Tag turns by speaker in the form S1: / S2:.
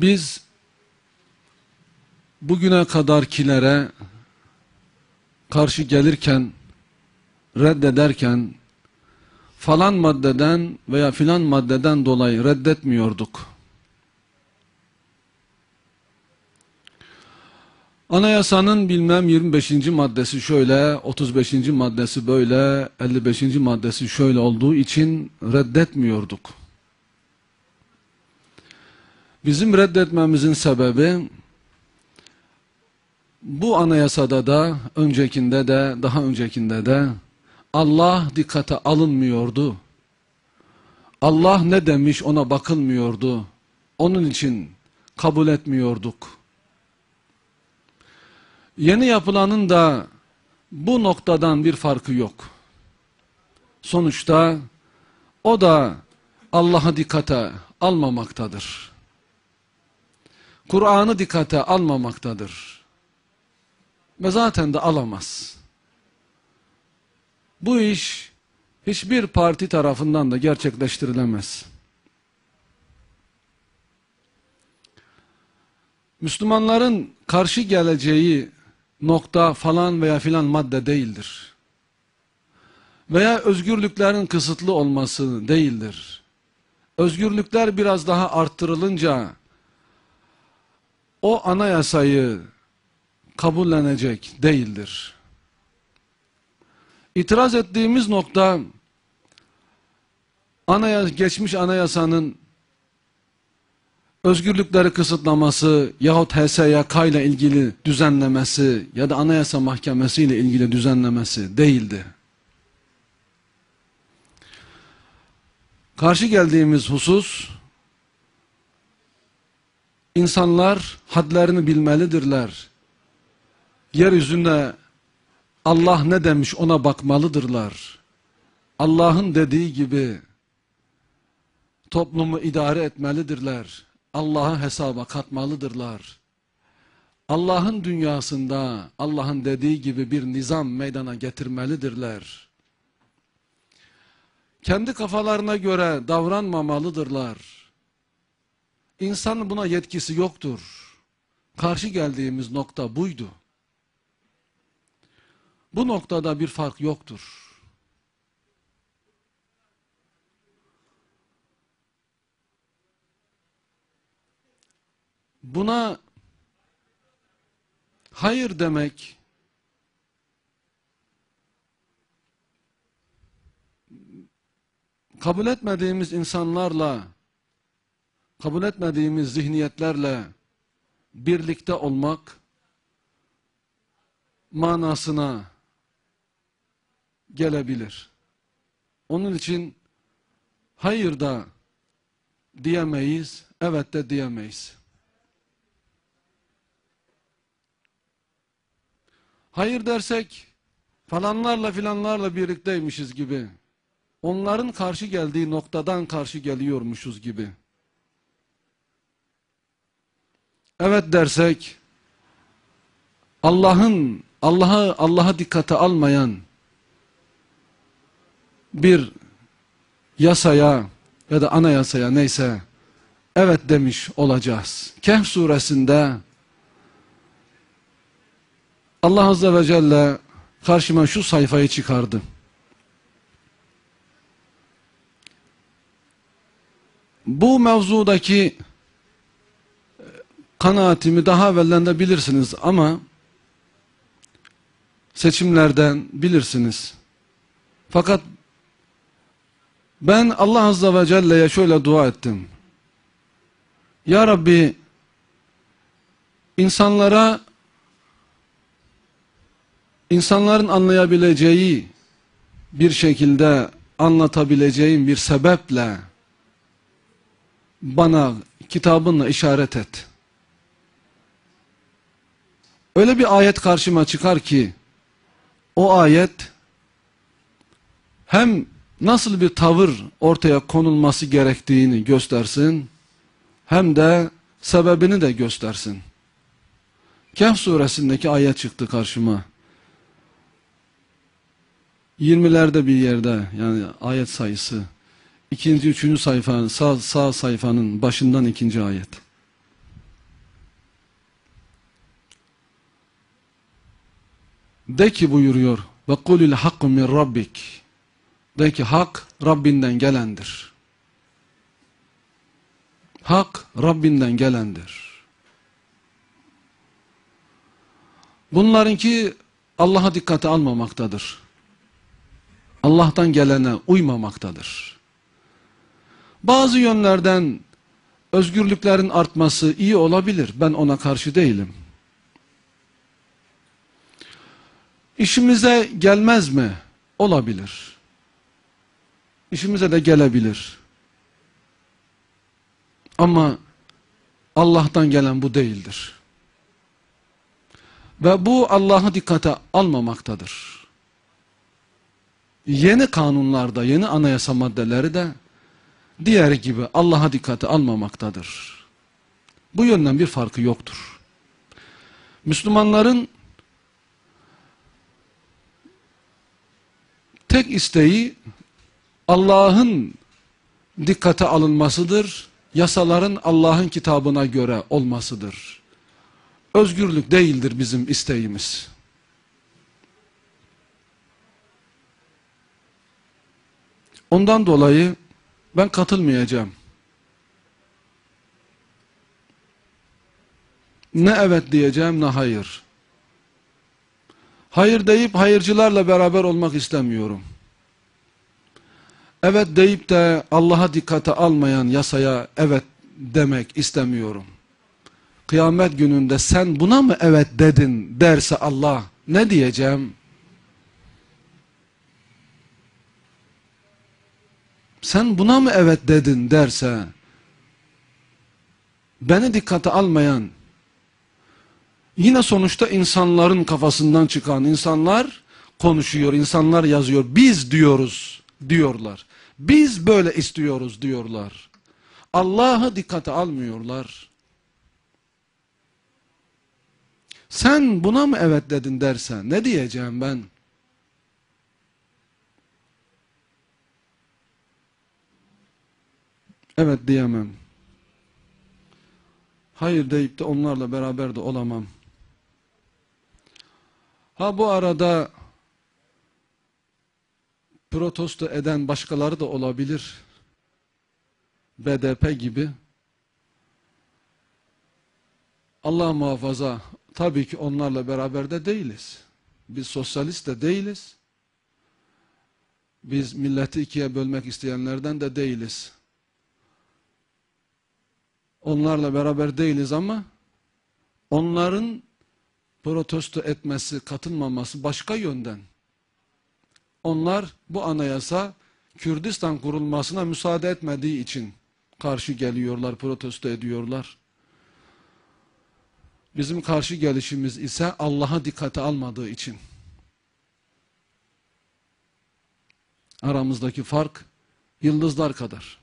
S1: Biz bugüne kadarkilere karşı gelirken, reddederken falan maddeden veya filan maddeden dolayı reddetmiyorduk. Anayasanın bilmem 25. maddesi şöyle, 35. maddesi böyle, 55. maddesi şöyle olduğu için reddetmiyorduk. Bizim reddetmemizin sebebi bu anayasada da, öncekinde de, daha öncekinde de Allah dikkate alınmıyordu. Allah ne demiş ona bakılmıyordu. Onun için kabul etmiyorduk. Yeni yapılanın da bu noktadan bir farkı yok. Sonuçta o da Allah'a dikkate almamaktadır. Kur'an'ı dikkate almamaktadır. Ve zaten de alamaz. Bu iş hiçbir parti tarafından da gerçekleştirilemez. Müslümanların karşı geleceği nokta falan veya filan madde değildir. Veya özgürlüklerin kısıtlı olması değildir. Özgürlükler biraz daha arttırılınca o anayasayı kabullenecek değildir. İtiraz ettiğimiz nokta anayas geçmiş anayasanın özgürlükleri kısıtlaması yahut HSYK ile ilgili düzenlemesi ya da anayasa mahkemesi ile ilgili düzenlemesi değildi. Karşı geldiğimiz husus insanlar hadlerini bilmelidirler. Yeryüzünde Allah ne demiş ona bakmalıdırlar. Allah'ın dediği gibi toplumu idare etmelidirler. Allah'a hesaba katmalıdırlar. Allah'ın dünyasında Allah'ın dediği gibi bir nizam meydana getirmelidirler. Kendi kafalarına göre davranmamalıdırlar. İnsanın buna yetkisi yoktur. Karşı geldiğimiz nokta buydu. Bu noktada bir fark yoktur. Buna hayır demek kabul etmediğimiz insanlarla kabul etmediğimiz zihniyetlerle birlikte olmak manasına gelebilir. Onun için hayır da diyemeyiz, evet de diyemeyiz. Hayır dersek falanlarla filanlarla birlikteymişiz gibi. Onların karşı geldiği noktadan karşı geliyormuşuz gibi. Evet dersek Allah'ın Allah'a Allah'a dikkate almayan bir yasaya ya da anayasaya neyse evet demiş olacağız. Kehf suresinde Allah Azze ve Celle karşıma şu sayfayı çıkardı. Bu mevzudaki kanaatimi daha evvelden de bilirsiniz ama seçimlerden bilirsiniz. Fakat ben Allah Azze ve Celle'ye şöyle dua ettim. Ya Rabbi insanlara insanların anlayabileceği bir şekilde anlatabileceğim bir sebeple bana kitabınla işaret et. Öyle bir ayet karşıma çıkar ki o ayet hem nasıl bir tavır ortaya konulması gerektiğini göstersin hem de sebebini de göstersin. Kehf suresindeki ayet çıktı karşıma. 20'lerde bir yerde yani ayet sayısı. ikinci, üçüncü sayfanın sağ, sağ sayfanın başından ikinci ayet. De ki buyuruyor ve kulil hakku min rabbik. De ki hak Rabbinden gelendir. Hak Rabbinden gelendir. Bunlarınki Allah'a dikkate almamaktadır. Allah'tan gelene uymamaktadır. Bazı yönlerden özgürlüklerin artması iyi olabilir. Ben ona karşı değilim. İşimize gelmez mi? Olabilir. İşimize de gelebilir. Ama Allah'tan gelen bu değildir. Ve bu Allah'ı dikkate almamaktadır. Yeni kanunlarda, yeni anayasa maddeleri de diğer gibi Allah'a dikkate almamaktadır. Bu yönden bir farkı yoktur. Müslümanların tek isteği Allah'ın dikkate alınmasıdır. Yasaların Allah'ın kitabına göre olmasıdır. Özgürlük değildir bizim isteğimiz. Ondan dolayı ben katılmayacağım. Ne evet diyeceğim ne hayır. Hayır deyip hayırcılarla beraber olmak istemiyorum. Evet deyip de Allah'a dikkate almayan yasaya evet demek istemiyorum. Kıyamet gününde sen buna mı evet dedin derse Allah ne diyeceğim? Sen buna mı evet dedin derse beni dikkate almayan yine sonuçta insanların kafasından çıkan insanlar konuşuyor, insanlar yazıyor. Biz diyoruz diyorlar. Biz böyle istiyoruz diyorlar. Allah'ı dikkate almıyorlar. Sen buna mı evet dedin dersen ne diyeceğim ben? Evet diyemem. Hayır deyip de onlarla beraber de olamam. Ha bu arada protesto eden başkaları da olabilir. BDP gibi. Allah muhafaza tabii ki onlarla beraber de değiliz. Biz sosyalist de değiliz. Biz milleti ikiye bölmek isteyenlerden de değiliz. Onlarla beraber değiliz ama onların protesto etmesi, katılmaması başka yönden. Onlar bu anayasa Kürdistan kurulmasına müsaade etmediği için karşı geliyorlar, protesto ediyorlar. Bizim karşı gelişimiz ise Allah'a dikkate almadığı için. Aramızdaki fark yıldızlar kadar.